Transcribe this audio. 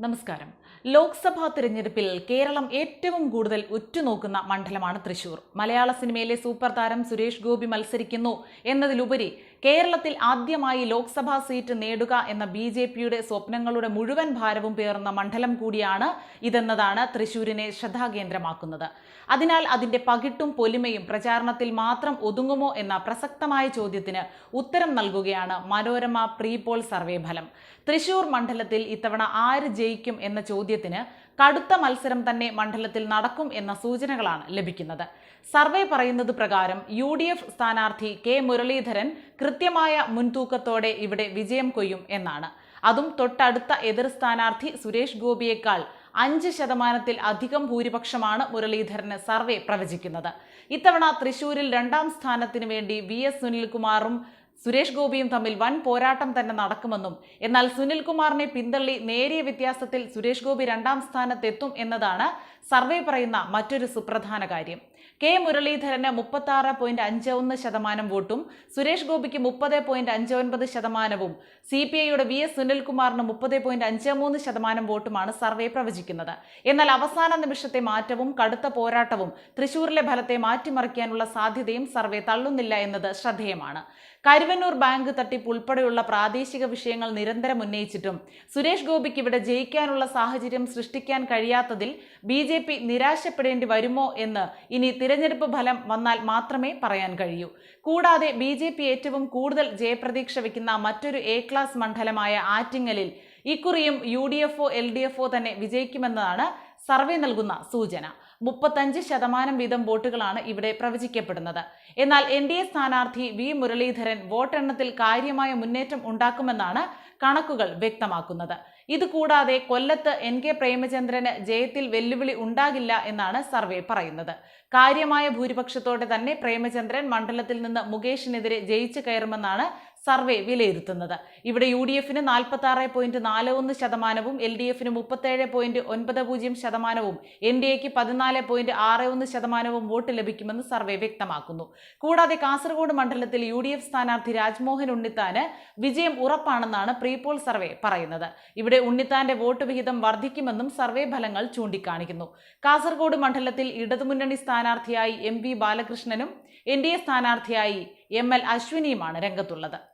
നമസ്കാരം. ലോക്സഭാ തിരഞ്ഞെടുപ്പിൽ കേരളം ഏറ്റവും കൂടുതൽ ഉറ്റുനോക്കുന്ന മണ്ഡലമാണ് തൃശൂർ. മലയാള സിനിമയിലെ സൂപ്പർ താരം സുരേഷ് ഗോപി മത്സരിക്കുന്നു എന്നതിലുപരി കേരളത്തിൽ ആദ്യമായി ലോക്സഭാ സീറ്റ് നേടുക എന്ന ബി ജെ പിയുടെ സ്വപ്നങ്ങളുടെ മുഴുവൻ ഭാരവും പേർന്ന മണ്ഡലം കൂടിയാണ് ഇതെന്നതാണ് തൃശൂരിനെ ശ്രദ്ധാകേന്ദ്രമാക്കുന്നത്. അതിനാൽ അതിന്റെ പകിട്ടും പൊലിമയും പ്രചാരണത്തിൽ മാത്രം ഒതുങ്ങുമോ എന്ന പ്രസക്തമായ ചോദ്യത്തിന് ഉത്തരം നൽകുകയാണ് മനോരമ പ്രീപോൾ സർവേ ഫലം. തൃശൂർ മണ്ഡലത്തിൽ ഇത്തവണ ആര് ജയിക്കും എന്ന ചോദ്യത്തിന് കടുത്ത മത്സരം തന്നെ മണ്ഡലത്തിൽ നടക്കും എന്ന സൂചനകളാണ് ലഭിക്കുന്നത്. സർവേ പറയുന്നത് പ്രകാരം യു ഡി എഫ് സ്ഥാനാർത്ഥി കെ മുരളീധരൻ കൃത്യമായ മുൻതൂക്കത്തോടെ ഇവിടെ വിജയം കൊയ്യും എന്നാണ്. അതും തൊട്ടടുത്ത എതിർ സ്ഥാനാർത്ഥി സുരേഷ് ഗോപിയേക്കാൾ അഞ്ച് ശതമാനത്തിൽ അധികം ഭൂരിപക്ഷമാണ് മുരളീധരന് സർവേ പ്രവചിക്കുന്നത്. ഇത്തവണ തൃശൂരിൽ രണ്ടാം സ്ഥാനത്തിനു വേണ്ടി വി എസ് സുനിൽകുമാറും സുരേഷ് ഗോപിയും തമ്മിൽ വൻ പോരാട്ടം തന്നെ നടക്കുമെന്നും എന്നാൽ സുനിൽകുമാറിനെ പിന്തള്ളി നേരിയ വ്യത്യാസത്തിൽ സുരേഷ് ഗോപി രണ്ടാം സ്ഥാനത്തെത്തും എന്നതാണ് സർവേ പറയുന്ന മറ്റൊരു സുപ്രധാന കാര്യം. കെ. മുരളീധരന് മുപ്പത്തി ആറ് പോയിന്റ് അഞ്ച് ഒന്ന് ശതമാനം വോട്ടും സുരേഷ് ഗോപിക്ക് മുപ്പത് പോയിന്റ് അഞ്ച് ഒൻപത് ശതമാനവും സി പി ഐയുടെ വി എസ് സുനിൽകുമാറിന് മുപ്പത് പോയിന്റ് അഞ്ച് മൂന്ന് ശതമാനം വോട്ടുമാണ് സർവേ പ്രവചിക്കുന്നത്. എന്നാൽ അവസാന നിമിഷത്തെ മാറ്റവും കടുത്ത പോരാട്ടവും തൃശൂരിലെ ഫലത്തെ മാറ്റിമറിക്കാനുള്ള സാധ്യതയും സർവേ തള്ളുന്നില്ല എന്നത് ശ്രദ്ധേയമാണ്. കരുവന്നൂർ ബാങ്ക് തട്ടിപ്പ് ഉൾപ്പെടെയുള്ള പ്രാദേശിക വിഷയങ്ങൾ നിരന്തരം ഉന്നയിച്ചിട്ടും സുരേഷ് ഗോപിക്ക് ഇവിടെ ജയിക്കാനുള്ള സാഹചര്യം സൃഷ്ടിക്കാൻ കഴിയാത്തതിൽ ബി ജെ പി നിരാശപ്പെടേണ്ടി വരുമോ എന്ന് ഇനി തിരഞ്ഞെടുപ്പ് ഫലം വന്നാൽ മാത്രമേ പറയാൻ കഴിയൂ. കൂടാതെ ബി ജെ പി ഏറ്റവും കൂടുതൽ ജയപ്രതീക്ഷ വയ്ക്കുന്ന മറ്റൊരു എ ക്ലാസ് മണ്ഡലമായ ആറ്റിങ്ങലിൽ ഇക്കുറിയും യു ഡി എഫ് ഒ എൽ ഡി എഫ് ഒ തന്നെ വിജയിക്കുമെന്നതാണ് സർവേ നൽകുന്ന സൂചന. മുപ്പത്തഞ്ച് ശതമാനം വീതം വോട്ടുകളാണ് ഇവിടെ പ്രവചിക്കപ്പെടുന്നത്. എന്നാൽ എൻ ഡി എ സ്ഥാനാർത്ഥി വി മുരളീധരൻ വോട്ടെണ്ണത്തിൽ കാര്യമായ മുന്നേറ്റം ഉണ്ടാക്കുമെന്നാണ് കണക്കുകൾ വ്യക്തമാക്കുന്നത്. ഇതുകൂടാതെ കൊല്ലത്ത് എൻ കെ പ്രേമചന്ദ്രന് ജയത്തിൽ വെല്ലുവിളി ഉണ്ടാകില്ല എന്നാണ് സർവേ പറയുന്നത്. കാര്യമായ ഭൂരിപക്ഷത്തോടെ തന്നെ പ്രേമചന്ദ്രൻ മണ്ഡലത്തിൽ നിന്ന് മുകേഷിനെതിരെ ജയിച്ചു കയറുമെന്നാണ് സർവേ വിലയിരുത്തുന്നത്. ഇവിടെ യു ഡി എഫിന് നാൽപ്പത്തി ആറ് പോയിന്റ് നാല് ഒന്ന് ശതമാനവും എൽ ഡി എഫിന് മുപ്പത്തേഴ് പോയിന്റ് ഒൻപത് പൂജ്യം ശതമാനവും എൻ ഡി എക്ക് പതിനാല് പോയിന്റ് ആറ് ഒന്ന് ശതമാനവും വോട്ട് ലഭിക്കുമെന്ന് സർവേ വ്യക്തമാക്കുന്നു. കൂടാതെ കാസർഗോഡ് മണ്ഡലത്തിൽ യു ഡി എഫ് സ്ഥാനാർത്ഥി രാജ്മോഹൻ ഉണ്ണിത്താന് വിജയം ഉറപ്പാണെന്നാണ് പ്രീപോൾ സർവേ പറയുന്നത്. ഇവിടെ ഉണ്ണിത്താന്റെ വോട്ട് വിഹിതം വർദ്ധിക്കുമെന്നും സർവേ ഫലങ്ങൾ ചൂണ്ടിക്കാണിക്കുന്നു. കാസർഗോഡ് മണ്ഡലത്തിൽ ഇടതുമുന്നണി സ്ഥാനാർത്ഥിയായി എം വി ബാലകൃഷ്ണനും എൻ ഡി എ സ്ഥാനാർത്ഥിയായി എം എൽ അശ്വിനിയുമാണ് രംഗത്തുള്ളത്